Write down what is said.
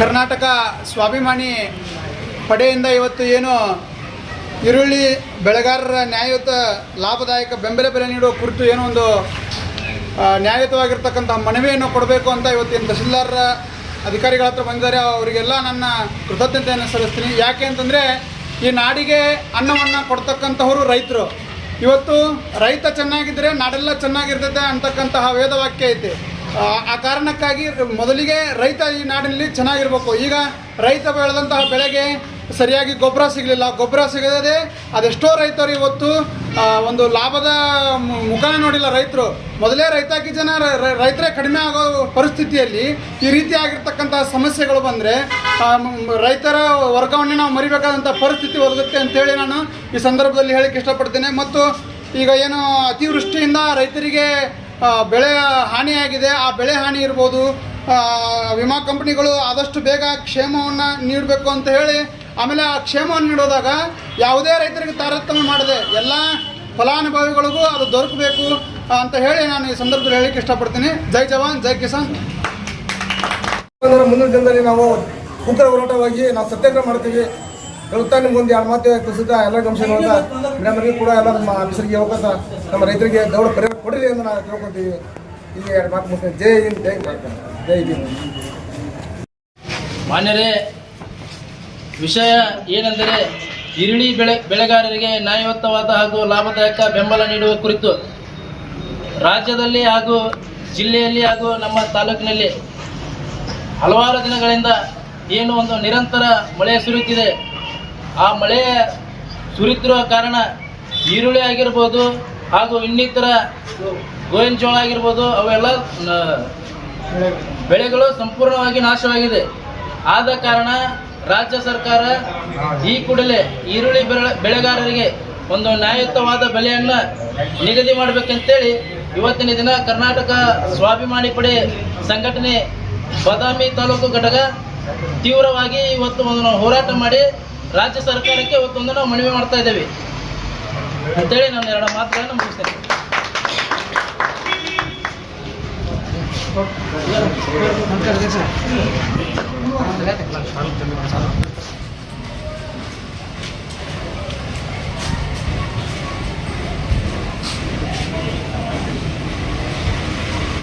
ಕರ್ನಾಟಕ ಸ್ವಾಭಿಮಾನಿ ಪಡೆಯಿಂದ ಇವತ್ತು ಏನು ಈರುಳ್ಳಿ ಬೆಳೆಗಾರರ ನ್ಯಾಯಯುತ ಲಾಭದಾಯಕ ಬೆಂಬಲ ಬೆಲೆ ನೀಡುವ ಕುರಿತು ಏನೋ ಒಂದು ನ್ಯಾಯಯುತವಾಗಿರ್ತಕ್ಕಂಥ ಮನವಿಯನ್ನು ಕೊಡಬೇಕು ಅಂತ ಇವತ್ತಿನ ತಹಶೀಲ್ದಾರರ ಅಧಿಕಾರಿಗಳ ಹತ್ರ ಬಂದಿದ್ದಾರೆ. ಅವರಿಗೆಲ್ಲ ನನ್ನ ಕೃತಜ್ಞತೆಯನ್ನು ಸಲ್ಲಿಸ್ತೀನಿ. ಯಾಕೆ ಅಂತಂದರೆ ಈ ನಾಡಿಗೆ ಅನ್ನವನ್ನು ಕೊಡ್ತಕ್ಕಂಥವರು ರೈತರು. ಇವತ್ತು ರೈತ ಚೆನ್ನಾಗಿದ್ದರೆ ನಾಡೆಲ್ಲ ಚೆನ್ನಾಗಿರ್ತದೆ ಅಂತಕ್ಕಂತಹ ವೇದವಾಕ್ಯ ಐತೆ. ಆ, ಕಾರಣಕ್ಕಾಗಿ ಮೊದಲಿಗೆ ರೈತ ಈ ನಾಡಿನಲ್ಲಿ ಚೆನ್ನಾಗಿರ್ಬೇಕು. ಈಗ ರೈತ ಬೆಳೆದಂತಹ ಬೆಳೆಗೆ ಸರಿಯಾಗಿ ಗೊಬ್ಬರ ಸಿಗಲಿಲ್ಲ. ಗೊಬ್ಬರ ಸಿಗದೇ ಅದೆಷ್ಟೋ ರೈತರು ಇವತ್ತು ಒಂದು ಲಾಭದ ಮುಖನೇ ನೋಡಿಲ್ಲ ರೈತರು. ಮೊದಲೇ ರೈತಾಕಿ ಜನ ರೈತರೇ ಕಡಿಮೆ ಆಗೋ ಪರಿಸ್ಥಿತಿಯಲ್ಲಿ ಈ ರೀತಿ ಆಗಿರ್ತಕ್ಕಂಥ ಸಮಸ್ಯೆಗಳು ಬಂದರೆ ರೈತರ ವರ್ಗಾವಣೆ ನಾವು ಮರಿಬೇಕಾದಂಥ ಪರಿಸ್ಥಿತಿ ಒದಗುತ್ತೆ ಅಂತೇಳಿ ನಾನು ಈ ಸಂದರ್ಭದಲ್ಲಿ ಹೇಳಕ್ಕೆ ಇಷ್ಟಪಡ್ತೇನೆ. ಮತ್ತು ಈಗ ಏನು ಅತಿವೃಷ್ಟಿಯಿಂದ ರೈತರಿಗೆ ಬೆಳೆ ಹಾನಿಯಾಗಿದೆ. ಆ ಬೆಳೆ ಹಾನಿ ಇರ್ಬೋದು. ವಿಮಾ ಕಂಪ್ನಿಗಳು ಆದಷ್ಟು ಬೇಗ ಕ್ಷೇಮವನ್ನು ನೀಡಬೇಕು ಅಂತ ಹೇಳಿ, ಆಮೇಲೆ ಆ ಕ್ಷೇಮವನ್ನು ನೀಡೋದಾಗ ಯಾವುದೇ ರೈತರಿಗೆ ತಾರತಮ್ಯ ಮಾಡದೆ ಎಲ್ಲ ಫಲಾನುಭವಿಗಳಿಗೂ ಅದು ದೊರಕಬೇಕು ಅಂತ ಹೇಳಿ ನಾನು ಈ ಸಂದರ್ಭದಲ್ಲಿ ಹೇಳಕ್ಕೆ ಇಷ್ಟಪಡ್ತೀನಿ. ಜೈ ಜವಾನ್, ಜೈ ಕಿಸಾನ್. ಮುಂದಿನ ದಿನದಲ್ಲಿ ನಾವು ಉಗ್ರ ಹೋರಾಟವಾಗಿ ನಾವು ಸತ್ಯಾಗ್ರಹ ಮಾಡ್ತೀವಿ. ನಿಮ್ಗೊಂದು ಎರಡು ಮಾತು ತಿಳಿಸಿದ ಎಲ್ಲ ಗಮನಿಸಿರುವಂತ ಮೇಡಮ್ರಿಗೆ ಕೂಡ ಎಲ್ಲ ನಮ್ಮ ಆಫೀಸರಿಗೆ ಹೋಗಂತ ನಮ್ಮ ರೈತರಿಗೆ ದೌಡ ಪರಿಹಾರ ಕೊಡಿರಿ ಅಂತ ನಾವು ತಿಳ್ಕೊತೀವಿ. ಈಗ ಎರಡು ಮಾತು ಮುಗಿಸ್ತೇನೆ. ಜೈ ಹಿಂದ್, ಜೈ ಜೈ ಭೀಮ್. ಮಾನ್ಯರೇ, ವಿಷಯ ಏನೆಂದರೆ ಈರುಳ್ಳಿ ಬೆಳೆ, ಬೆಳೆಗಾರರಿಗೆ ನ್ಯಾಯಯುತವಾದ ಹಾಗೂ ಲಾಭದಾಯಕ ಬೆಂಬಲ ನೀಡುವ ಕುರಿತು. ರಾಜ್ಯದಲ್ಲಿ ಹಾಗೂ ಜಿಲ್ಲೆಯಲ್ಲಿ ಹಾಗೂ ನಮ್ಮ ತಾಲೂಕಿನಲ್ಲಿ ಹಲವಾರು ದಿನಗಳಿಂದ ಏನು ಒಂದು ನಿರಂತರ ಮಳೆ ಸುರಿಯುತ್ತಿದೆ. ಆ ಮಳೆ ಸುರಿಯುತ್ತಿರುವ ಕಾರಣ ಈರುಳ್ಳಿ ಆಗಿರ್ಬೋದು ಹಾಗೂ ಇನ್ನಿತರ ಗೋವಿನ ಜೋಳ ಆಗಿರ್ಬೋದು, ಅವೆಲ್ಲ ಬೆಳೆಗಳು ಸಂಪೂರ್ಣವಾಗಿ ನಾಶವಾಗಿದೆ. ಆದ ಕಾರಣ ರಾಜ್ಯ ಸರ್ಕಾರ ಈ ಕೂಡಲೇ ಈರುಳ್ಳಿ ಬೆಳೆ, ಬೆಳೆಗಾರರಿಗೆ ಒಂದು ನ್ಯಾಯಯುತವಾದ ಬೆಲೆಯನ್ನು ನಿಗದಿ ಮಾಡಬೇಕಂತೇಳಿ ಇವತ್ತಿನ ದಿನ ಕರ್ನಾಟಕ ಸ್ವಾಭಿಮಾನಿ ಪಡೆ ಸಂಘಟನೆ ಬಾದಾಮಿ ತಾಲೂಕು ಘಟಕ ತೀವ್ರವಾಗಿ ಇವತ್ತು ಒಂದು ಹೋರಾಟ ಮಾಡಿ ರಾಜ್ಯ ಸರ್ಕಾರಕ್ಕೆ ಇವತ್ತೊಂದು ನಾವು ಮನವಿ ಮಾಡ್ತಾ ಇದ್ದೇವೆ. ಅಂತೇಳಿ ನಾನು ಎರಡು ಮಾತುಗಳನ್ನು ಮುಗಿಸ್ತೇನೆ. ಸರ್.